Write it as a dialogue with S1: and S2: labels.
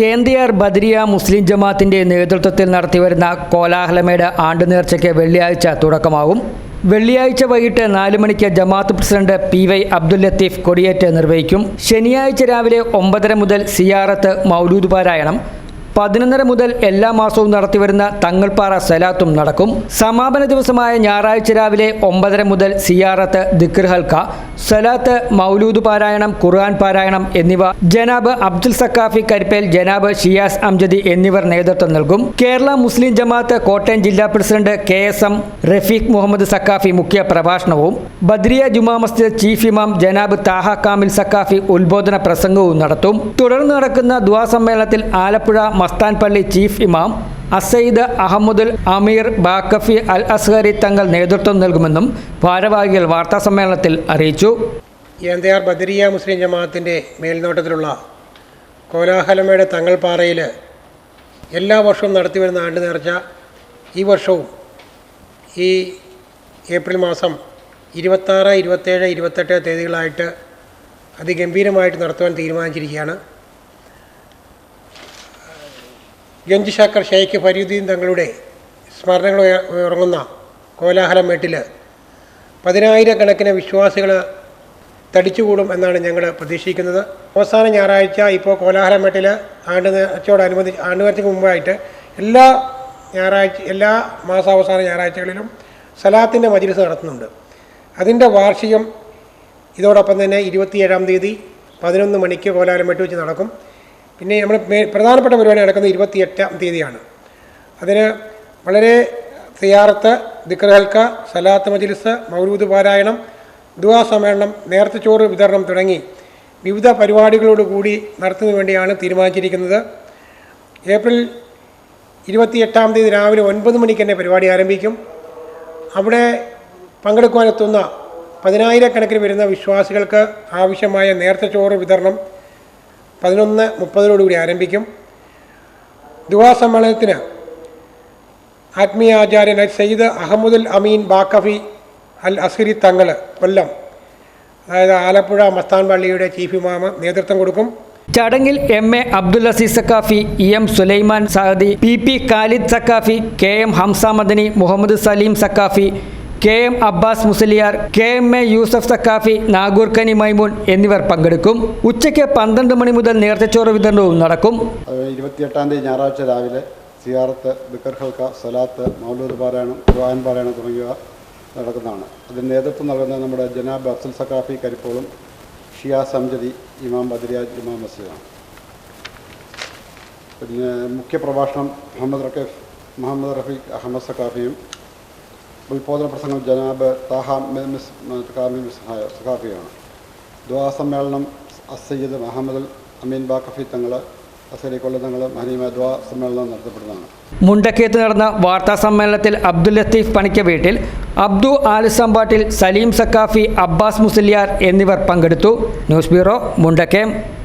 S1: ഏന്തിയാർ ബദരിയ മുസ്ലിം ജമാഅത്തിന്റെ നേതൃത്വത്തിൽ നടത്തിവരുന്ന കോലാഹലമേട് ആണ്ടുനേർച്ചയ്ക്ക് വെള്ളിയാഴ്ച തുടക്കമാകും. വെള്ളിയാഴ്ച വൈകിട്ട് നാല് മണിക്ക് Jamaath president P Y Abdul Latheef കൊടിയേറ്റ് നിർവഹിക്കും. ശനിയാഴ്ച രാവിലെ ഒമ്പതര മുതൽ സിയാറത്ത് മൗലൂദ് പാരായണം. പതിനൊന്നര മുതൽ എല്ലാ മാസവും നടത്തിവരുന്ന തങ്ങൾപ്പാറ സലാത്തും നടക്കും. സമാപന ദിവസമായ ഞായറാഴ്ച രാവിലെ ഒമ്പതര മുതൽ സിയാറത്ത് ദിക്ർ ഹൽക്ക സലാത്ത് മൗലൂദ് പാരായണം ഖുർആൻ പാരായണം എന്നിവ ജനാബ് അബ്ദുൽ സക്കാഫി കരിപ്പേൽ ജനാബ് ഷിയാസ് അംജദി എന്നിവർ നേതൃത്വം നൽകും. കേരള മുസ്ലിം ജമാഅത്ത് കോട്ടയം ജില്ലാ president K S M Rafeeq Muhammad Saqafi മുഖ്യ പ്രഭാഷണവും ബദ്രിയ ജുമാ മസ്ജിദ് ചീഫ് ഇമാം ജനാബ് താഹ കാമിൽ സക്കാഫി ഉദ്ബോധന പ്രസംഗവും നടത്തും. തുടർന്ന് നടക്കുന്ന ദുവാ സമ്മേളനത്തിൽ ആലപ്പുഴ മസ്താൻ പള്ളി ചീഫ് ഇമാം അസയ്ദ് അഹമ്മദുൽ അമീർ ബാക്കഫി അൽ അസ്ഹരി തങ്ങൾ നേതൃത്വം നൽകുമെന്നും ഭാരവാഹികൾ വാർത്താസമ്മേളനത്തിൽ അറിയിച്ചു.
S2: ഏന്തയാർ ബദരിയ മുസ്ലിം ജമാഅത്തിന്റെ മേൽനോട്ടത്തിലുള്ള കോലാഹലമയുടെ തങ്ങൾപ്പാറയിൽ എല്ലാ വർഷവും നടത്തിവരുന്ന ആണ്ട് നേർച്ച ഈ വർഷവും ഈ ഏപ്രിൽ മാസം ഇരുപത്താറ് ഇരുപത്തേഴ് ഇരുപത്തെട്ട് തീയതികളായിട്ട് അതിഗംഭീരമായിട്ട് നടത്തുവാൻ തീരുമാനിച്ചിരിക്കുകയാണ്. ഗഞ്ച് ഷാക്കർ ഷെയ്ഖ് ഫരീദീൻ തങ്ങളുടെ സ്മരണകൾ ഉറങ്ങുന്ന കോലാഹലം മേട്ടിൽ പതിനായിരക്കണക്കിന് വിശ്വാസികൾ തടിച്ചുകൂടും എന്നാണ് ഞങ്ങൾ പ്രതീക്ഷിക്കുന്നത്. അവസാന ഞായറാഴ്ച ഇപ്പോൾ കോലാഹലമേട്ടിൽ ആണ്ട് നേർച്ചയോടനുബന്ധി ആണ്ട് നേർച്ചയ്ക്ക് മുമ്പായിട്ട് എല്ലാ ഞായറാഴ്ച എല്ലാ മാസാവസാന ഞായറാഴ്ചകളിലും സലാത്തിന്റെ മജിലിസ് നടത്തുന്നുണ്ട്. അതിന്റെ വാർഷികം ഇതോടൊപ്പം തന്നെ ഇരുപത്തിയേഴാം തീയതി പതിനൊന്ന് മണിക്ക് കോലാലമേട്ട് വെച്ച് നടക്കും. പിന്നെ നമ്മൾ പ്രധാനപ്പെട്ട പരിപാടി നടക്കുന്നത് ഇരുപത്തിയെട്ടാം തീയതിയാണ്. അതിന് വളരെ സിയാറത്ത് ദിക്രഹൽക്ക സലാത്ത് മജിലിസ് മൗലൂദ് പാരായണം ദുവാ സമ്മേളനം നേർത്ത ചോറ് വിതരണം തുടങ്ങി വിവിധ പരിപാടികളോടുകൂടി നടത്തുന്നതിന് വേണ്ടിയാണ് തീരുമാനിച്ചിരിക്കുന്നത്. ഏപ്രിൽ ഇരുപത്തിയെട്ടാം തീയതി രാവിലെ ഒൻപത് മണിക്ക് തന്നെ പരിപാടി ആരംഭിക്കും. അവിടെ പങ്കെടുക്കുവാനെത്തുന്ന പതിനായിരക്കണക്കിന് വരുന്ന വിശ്വാസികൾക്ക് ആവശ്യമായ നേർത്ത ചോറ് വിതരണം പതിനൊന്ന് മുപ്പതിനോടുകൂടി ആരംഭിക്കും. ദുവാ സമ്മേളനത്തിന് ആത്മീയാചാര്യൻ സയ്യിദ് അഹമ്മദുൽ അമീൻ ബാക്കഫി അൽ അസ്ഹരി തങ്ങൾ കൊല്ലം അതായത് ആലപ്പുഴ മസ്താൻ പള്ളിയുടെ ചീഫ് ഇമാമ നേതൃത്വം കൊടുക്കും.
S1: ചടങ്ങിൽ M A Abdul Azeez Saqafi E M Sulaiman Sahadi P P Khalid Saqafi K M Hamza Madani Muhammad Saleem Saqafi K M Abbas Musliyar K M A Yusuf Saqafi Nagoor Kani Maimoon എന്നിവർ പങ്കെടുക്കും. ഉച്ചയ്ക്ക് പന്ത്രണ്ട് മണി മുതൽ നേർച്ചച്ചോറ് വിതരണവും നടക്കും.
S3: ഇരുപത്തിയെട്ടാം തീയതി ഞായറാഴ്ച രാവിലെ സിയാറത്ത് ബിക്കർ ഹൽക്ക സലാത്ത് മൗലൂദ് പാരായണം ഖുർആൻ പാരായണം തുടങ്ങിയവ നടക്കുന്നതാണ്. അതിന് നേതൃത്വം നൽകുന്നത് നമ്മുടെ ജനാബ് അബ്ദുൽ സക്കാഫി കരിപ്പോളും ഷിയാ സംജതി ഇമാം ബദരിയാജ് ഇമാം മസ്ജിദാണ്. പിന്നെ മുഖ്യ പ്രഭാഷണം മുഹമ്മദ് റക്കീഫ് മുഹമ്മദ് റഫീഖ് അഹമ്മദ് സക്കാഫിയും ഉത്ബോധന പ്രസംഗം ജനാബ് താഹ മിസ് സഹായ സഖാഫിയാണ്. ദ്വാ സമ്മേളനം അസയ്യദ് മുഹമ്മദ് അമീൻ ബാക്കഫി തങ്ങൾ
S1: മുണ്ടക്കേത്ത് നടന്ന വാർത്താ സമ്മേളനത്തിൽ അബ്ദുൽ ലത്തീഫ് പണിക്ക വീട്ടിൽ അബ്ദു ആലിസമ്പാട്ടിൽ സലീം സക്കാഫി അബ്ബാസ് മുസലിയാർ എന്നിവർ പങ്കെടുത്തു. News bureau Mundakayam.